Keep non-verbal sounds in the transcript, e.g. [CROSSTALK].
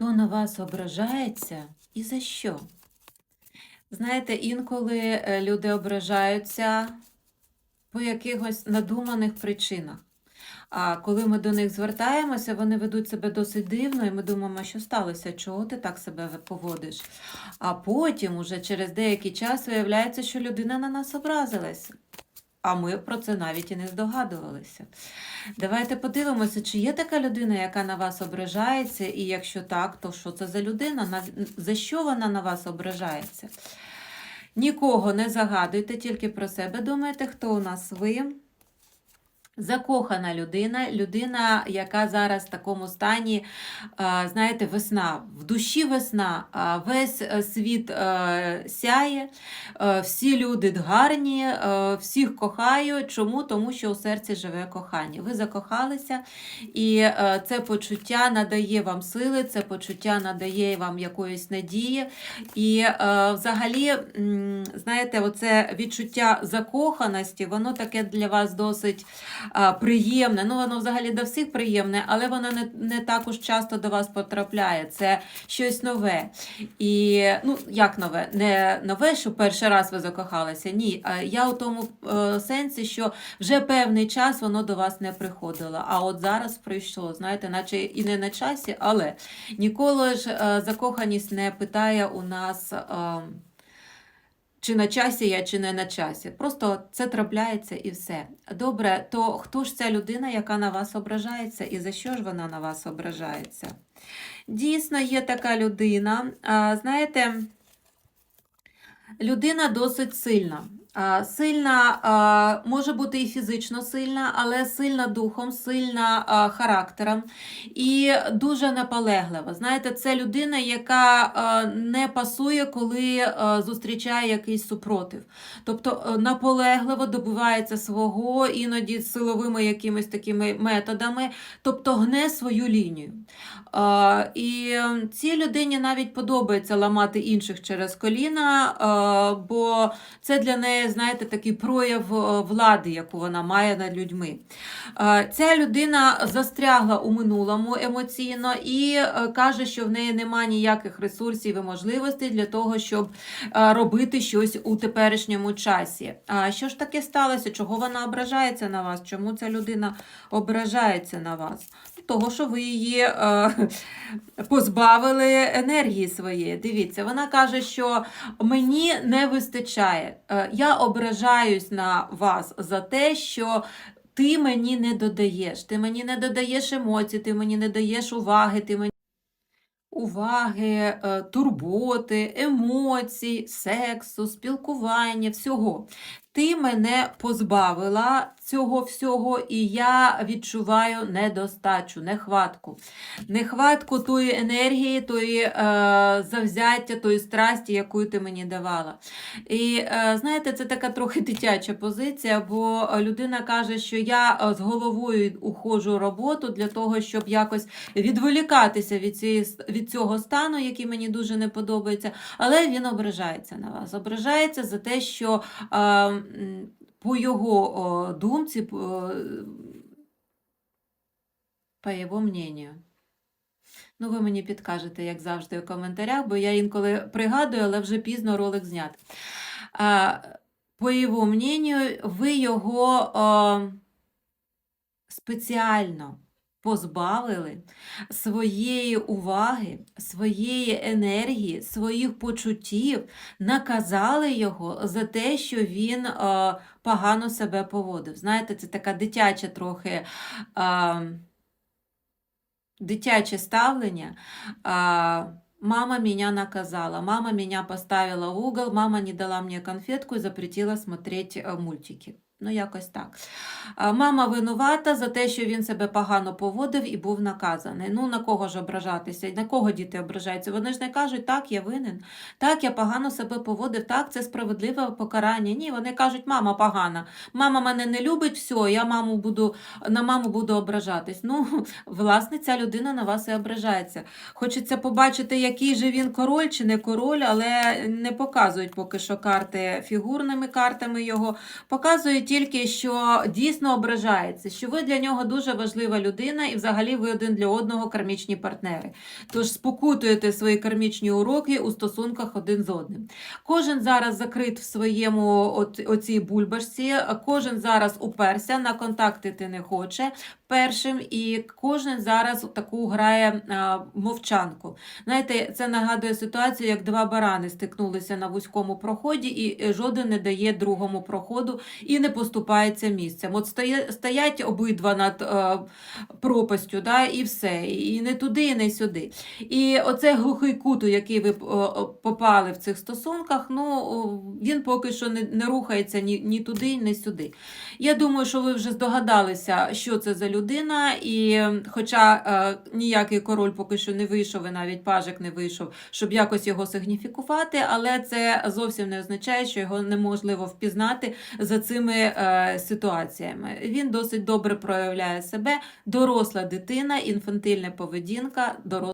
Хто на вас ображається і за що? Знаєте, інколи е, люди ображаються по якихось надуманих причинах. А коли ми до них звертаємося, вони ведуть себе досить дивно, і ми думаємо, що сталося, чого ти так себе поводиш. А потім, уже через деякий час, виявляється, що людина на нас образилася. А ми про це навіть і не здогадувалися. Давайте подивимося, чи є така людина, яка на вас ображається, і якщо так, то що це за людина? За що вона на вас ображається? Нікого не загадуйте, тільки про себе думайте, хто у нас ви. Закохана людина, людина, яка зараз в такому стані, знаєте, весна, в душі весна, весь е, світ е, сяє, е, всі люди гарні, е, всіх кохаю. Чому? Тому що у серці живе кохання. Ви закохалися, і е, це почуття надає вам сили, це почуття надає вам якоїсь надії. І е, взагалі, знаєте, оце відчуття закоханості, воно таке для вас досить приємне. Ну, воно взагалі до всіх приємне, але воно не, не також часто до вас потрапляє. Це щось нове. І ну, як нове? Не нове, що перший раз ви закохалися. Ні. Я у тому е, сенсі, що вже певний час воно до вас не приходило. А от зараз прийшло, знаєте, наче і не на часі, але ніколи ж е, закоханість не питає у нас. Чи на часі я, чи не на часі. Просто це трапляється і все. Добре, то хто ж ця людина, яка на вас ображається, і за що ж вона на вас ображається? Дійсно, є така людина. Знаєте, людина досить сильна. Сильна може бути і фізично сильна, але сильна духом, сильна характером і дуже наполеглива. Знаєте, це людина, яка не пасує, коли зустрічає якийсь супротив. Тобто наполегливо добивається свого, іноді силовими якимись такими методами, тобто гне свою лінію. І цій людині навіть подобається ламати інших через коліна, бо це для неї, знаєте, такий прояв е, влади, яку вона має над людьми. Ця людина застрягла у минулому емоційно і е, каже, що в неї немає ніяких ресурсів і можливостей для того, щоб е, робити щось у теперішньому часі. Що ж таке сталося? Чого вона ображається на вас? Чому ця людина ображається на вас? Того, що ви її е, позбавили енергії своєї. Дивіться, вона каже, що мені не вистачає. Е, я ображаюсь на вас за те, що. Ти мені не додаєш, ти мені не додаєш емоцій, ти мені не даєш уваги, ти мені уваги, е, турботи, емоцій, сексу, спілкування, всього. Ти мене позбавила цього всього, і я відчуваю недостачу, нехватку. Нехватку тої енергії, тої е, завзяття, тої страсті, яку ти мені давала. І е, знаєте, це така трохи дитяча позиція, бо людина каже, що я е, з головою уходжу роботу для того, щоб якось відволікатися від, цієї, від цього стану, який мені дуже не подобається, але він ображається на вас. Ображається за те, що е, по його думці, по, його мнению. Ну, ви мені підкажете, як завжди, у коментарях, бо я інколи пригадую, але вже пізно ролик знят. По його мнению, ви його спеціально позбавили своєї уваги, своєї енергії, своїх почуттів, наказали його за те, що він е, погано себе поводив. Знаєте, це така дитяча трохи. Е, дитяче ставлення. А, Мама меня наказала, мама меня поставила в угол, мама не дала мне конфетку и запретила смотреть е, мультики. Ну, якось так. Мама винувата за те, що він себе погано поводив і був наказаний. Ну, на кого ж ображатися? На кого діти ображаються? Вони ж не кажуть, так, я винен, так, я погано себе поводив, так, це справедливе покарання. Ні, вони кажуть, мама погана, мама мене не любить, все, я маму буду, на маму буду ображатись. Ну, [LAUGHS] власне, ця людина на вас і ображається. Хочеться побачити, який же він король чи не король, але не показують поки що карти фігурними картами його, показують тільки, що дійсно ображається, що ви для нього дуже важлива людина, і взагалі ви один для одного кармічні партнери. Тож спокутуєте свої кармічні уроки у стосунках один з одним. Кожен зараз закрит в своєму от, оцій бульбашці, кожен зараз уперся, на контакти ти не хоче першим, і кожен зараз таку грає а, мовчанку. Знаєте, це нагадує ситуацію, як два барани стикнулися на вузькому проході, і е, жоден не дає другому проходу і не поступається місцем. От стоять обидва над е, пропастю, да, і все. І не туди, і не сюди. І оцей глухий кут, у який ви е, попали в цих стосунках, ну він поки що не, не рухається ні, ні туди, ні сюди. Я думаю, що ви вже здогадалися, що це за людина, і хоча е, ніякий король поки що не вийшов, і навіть пажик не вийшов, щоб якось його сигніфікувати, але це зовсім не означає, що його неможливо впізнати за цими е, ситуаціями. Він досить добре проявляє себе, доросла дитина, інфантильна поведінка, доросла.